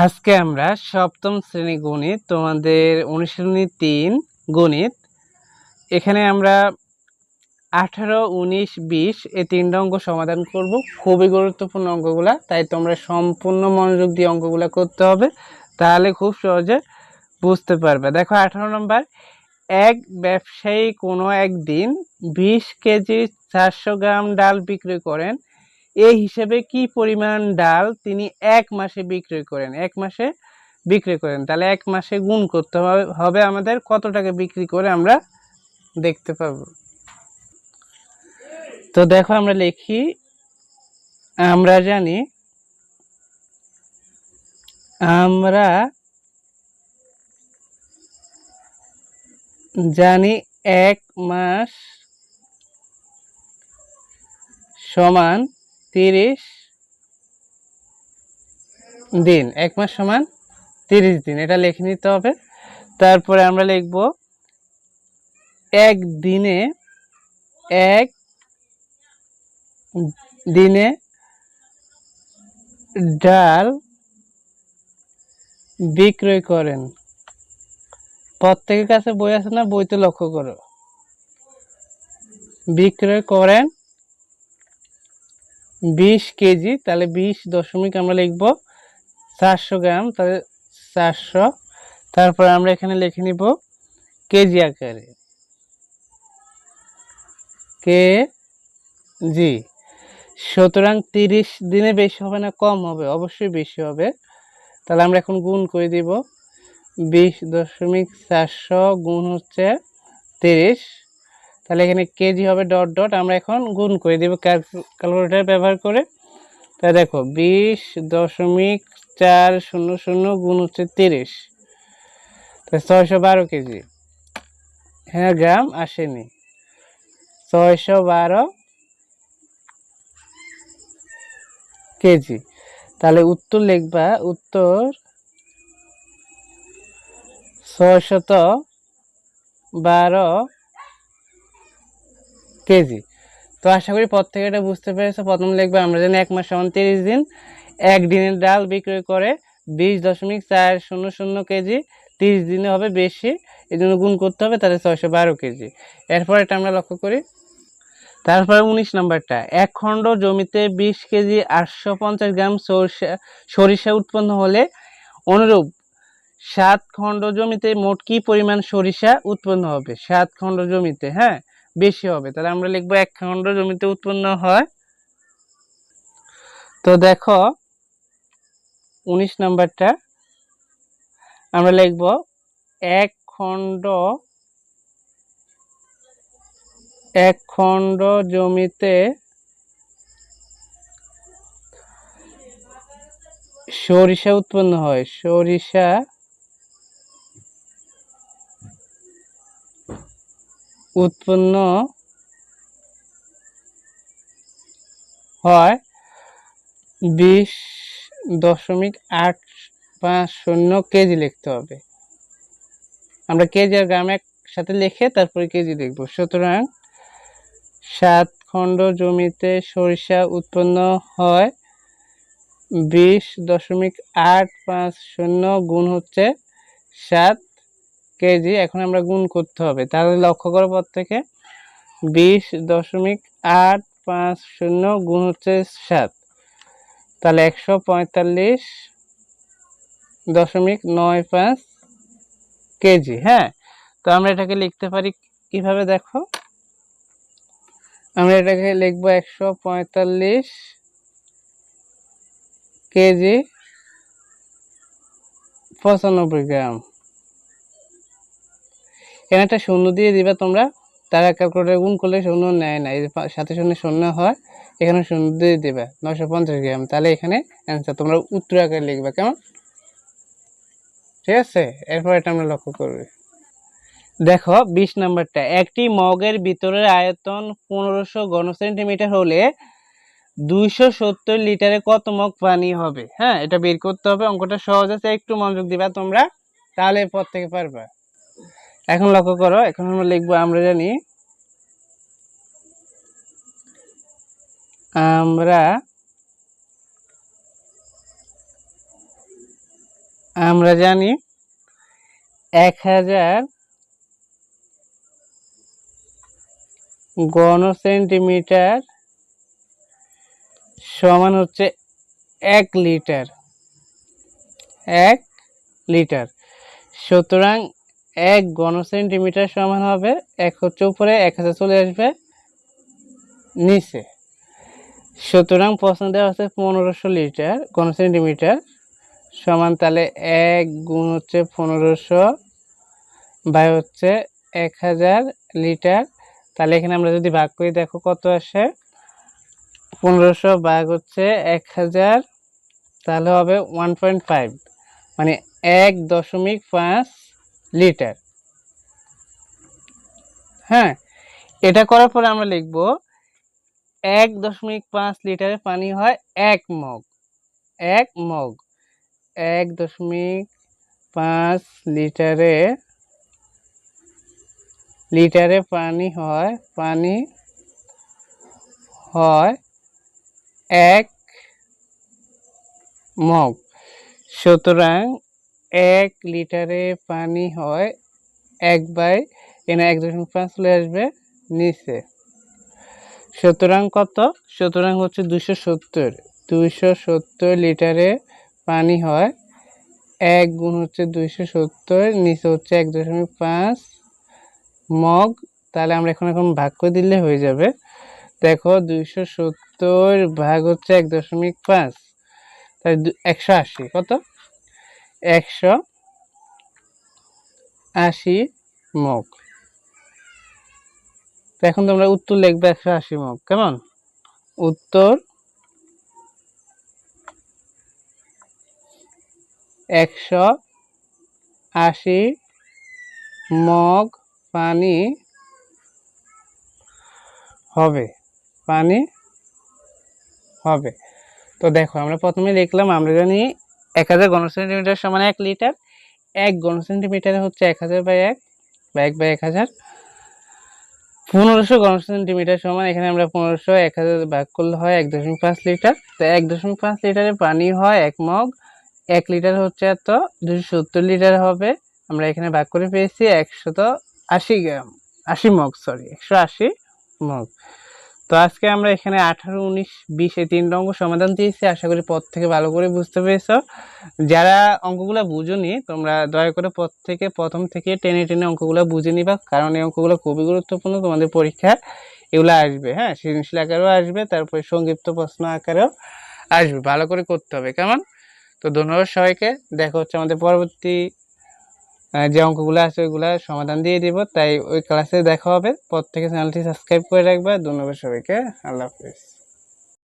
আজকে আমরা সপ্তম শ্রেণি গণিত, তোমাদের অনুশীলনী তিন, গণিত। এখানে আমরা আঠারো, উনিশ, বিশ, এই তিনটা অঙ্ক সমাধান করব। খুবই গুরুত্বপূর্ণ অঙ্কগুলা, তাই তোমরা সম্পূর্ণ মনোযোগ দিয়ে অঙ্কগুলা করতে হবে। তাহলে খুব সহজে বুঝতে পারবে। দেখো, আঠারো নম্বর, এক ব্যবসায়ী কোনো একদিন বিশ কেজি চারশো গ্রাম ডাল বিক্রি করেন। এই হিসেবে কি পরিমাণ ডাল তিনি এক মাসে বিক্রি করেন? এক মাসে বিক্রি করেন। তাহলে এক মাসে গুণ করতে হবে আমাদের কত টাকা বিক্রি করে আমরা দেখতে পাবো। তো দেখো আমরা লিখি, আমরা জানি আমরা জানি এক মাস সমান তিরিশ দিন, এক মাস সমান তিরিশ দিন, এটা লিখে নিতে হবে। তারপরে আমরা লিখব এক দিনে এক দিনে ডাল বিক্রয় করেন। প্রত্যেকের কাছে বই আছে না? বইতে লক্ষ্য করো। বিক্রয় করেন বিশ কেজি, তাহলে বিশ দশমিক আমরা লিখব চারশো গ্রাম, তাহলে চারশো। তারপর আমরা এখানে লিখে নিব কেজি আকারে। কে জি সুতরাং তিরিশ দিনে বেশি হবে না, কম হবে, অবশ্যই বেশি হবে। তাহলে আমরা এখন গুণ করে দিব। বিশ দশমিক চারশো গুণ হচ্ছে তিরিশ। তাহলে এখানে কেজি হবে ডট ডট আমরা এখন গুণ করে দেব ক্যালকুলেটার ব্যবহার করে। তাই দেখো, বিশ দশমিক চার শূন্য শূন্য গুণ হচ্ছে তিরিশ। ছয়শো বারো কেজি হ্যাঁ গ্রাম আসেনি। ছয়শো বারো কেজি তাহলে উত্তর লিখবা, উত্তর ছয়শত বারো কেজি। তো আশা করি প্রত্যেকে এটা বুঝতে পেরেছ। প্রথম লিখবে আমরা জানি এক মাস সমান তিরিশ দিন। এক দিনের ডাল বিক্রয় করে বিশ দশমিক চার শূন্য শূন্য কেজি। তিরিশ দিনে হবে বেশি। এই জন্য গুণ করতে হবে, তাহলে ছয়শো বারো কেজি। এরপর এটা আমরা লক্ষ্য করি। তারপরে উনিশ নম্বরটা। এক খণ্ড জমিতে বিশ কেজি আটশো পঞ্চাশ গ্রাম সরিষা সরিষা উৎপন্ন হলে অনুরূপ সাত খণ্ড জমিতে মোট কি পরিমাণ সরিষা উৎপন্ন হবে? সাত খণ্ড জমিতে হ্যাঁ? বেশি হবে। তাহলে আমরা লিখব এক খণ্ড জমিতে উৎপন্ন হয়। তো দেখো, উনিশ নাম্বারটা, আমরা লিখব এক খণ্ড এক খণ্ড জমিতে সরিষা উৎপন্ন হয়। সরিষা উৎপন্ন হয় বিশ দশমিক আট পাঁচ শূন্য কেজি লিখতে হবে। আমরা কেজি আর গ্রাম একসাথে লিখে তারপরে কেজি লিখব। সুতরাং সাত খণ্ড জমিতে সরিষা উৎপন্ন হয় বিশ দশমিক আট পাঁচ শূন্য গুণ হচ্ছে সাত কেজি, এখন আমরা গুণ করতে হবে। তাহলে লক্ষ্য করো পর থেকে, বিশ দশমিক আট পাঁচ শূন্য গুণ হচ্ছে সাত। তাহলে একশো পঁয়তাল্লিশ দশমিক নয় পাঁচ কেজি হ্যাঁ? তো আমরা এটাকে লিখতে পারি কীভাবে দেখো? আমরা এটাকে লিখব একশো পঁয়তাল্লিশ কেজি পঁচানব্বই গ্রাম। এখানে একটা শূন্য দিয়ে দিবা তোমরা, তারা ক্যালকুলেটার গুণ করলে শূন্য নেয় না সাথে শূন্য শূন্য হয়, এখানে শূন্য দিয়ে দেবে নশো পঞ্চাশ গ্রাম। তাহলে এখানে অ্যান্সার তোমরা উত্তর আকারে লিখবে, কেমন? ঠিক আছে? এরপর এটা আমরা লক্ষ্য করবে। দেখো, বিশ নাম্বারটা, একটি মগের ভিতরের আয়তন পনেরোশো ঘন সেন্টিমিটার হলে দুইশো সত্তর লিটারে কত মগ পানি হবে? হ্যাঁ এটা বের করতে হবে, অঙ্কটা সহজ আছে, একটু মনোযোগ দিবা তোমরা, তাহলে পর থেকে পারবা। এখন লক্ষ্য করো, এখন আমরা লিখব আমরা জানি, আমরা আমরা জানি এক হাজার ঘন সেন্টিমিটার সমান হচ্ছে এক লিটার এক লিটার। সুতরাং এক ঘন সেন্টিমিটার সমান হবে, এক হচ্ছে উপরে, এক হাজার চলে আসবে নিচে। সুতরাং প্রশ্ন দেওয়া আছে পনেরোশো লিটার ঘন সেন্টিমিটার সমান তাহলে এক গুণ হচ্ছে পনেরোশো বাই হচ্ছে এক হাজার লিটার। তাহলে এখানে আমরা যদি ভাগ করি, দেখো কত আসে? পনেরোশো ভাগ হচ্ছে এক হাজার, তাহলে হবে ওয়ান পয়েন্ট ফাইভ মানে এক দশমিক পাঁচ লিটার। হ্যাঁ এটা করার পরে আমরা লিখব এক দশমিক পাঁচ লিটারে পানি হয় এক মগ এক মগ, এক দশমিক পাঁচ লিটারে লিটারে পানি হয় পানি হয় এক মগ। সুতরাং এক লিটারে পানি হয় এক বাই এখানে এক দশমিক পাঁচ চলে আসবে নিচে। সুতরাং কত? সুতরাং হচ্ছে দুশো সত্তর। দুইশো সত্তর লিটারে পানি হয় এক গুণ হচ্ছে দুইশো সত্তর, নিচে হচ্ছে এক দশমিক পাঁচ মগ। তাহলে আমরা এখন এখন ভাগ করে দিলে হয়ে যাবে। দেখো দুইশো সত্তর ভাগ হচ্ছে এক দশমিক পাঁচ। তাই একশো আশি, কত? একশো আশি মগ। তো এখন তোমরা উত্তর লিখবে একশো আশি মগ, কেমন? উত্তর একশো আশি মগ পানি হবে পানি হবে। তো দেখো, আমরা প্রথমে লিখলাম, আমরা জানি এক হাজার ঘন সেন্টিমিটার সমান এক লিটার। এক ঘন সেন্টিমিটারে হচ্ছে এক হাজার বাই এক বা এক বাই এক হাজার। পনেরোশো ঘন সেন্টিমিটার সমান, এখানে আমরা পনেরোশো, এক হাজার ভাগ করলে হয় এক দশমিক পাঁচ লিটার। তো এক দশমিক পাঁচ লিটারে পানি হয় এক মগ। এক লিটার হচ্ছে এত, দুশো সত্তর লিটার হবে। আমরা এখানে ভাগ করে পেয়েছি একশত আশি গ্রাম, আশি মগ সরি একশো আশি মগ। তো আজকে আমরা এখানে আঠারো, উনিশ, বিশ এই তিনটা অঙ্ক সমাধান দিয়েছি। আশা করি পথ থেকে ভালো করে বুঝতে পেরেছ। যারা অঙ্কগুলো বুঝোনি, তোমরা দয়া করে পথ থেকে, প্রথম থেকে টেনে টেনে অঙ্কগুলো বুঝে নিবা, কারণ এই অঙ্কগুলো খুবই গুরুত্বপূর্ণ। তোমাদের পরীক্ষা এগুলো আসবে হ্যাঁ? সৃজনশীল আকারেও আসবে, তারপরে সংক্ষিপ্ত প্রশ্ন আকারেও আসবে। ভালো করে করতে হবে, কেমন? তো ধন্যবাদ সবাইকে। দেখা হচ্ছে আমাদের পরবর্তী যে অঙ্কগুলো আছে ওইগুলো সমাধান দিয়ে দিব। তাই ওই ক্লাসে দেখা হবে। পর থেকে চ্যানেলটি সাবস্ক্রাইব করে রাখবে। ধন্যবাদ সবাইকে। আল্লাহ হাফিজ।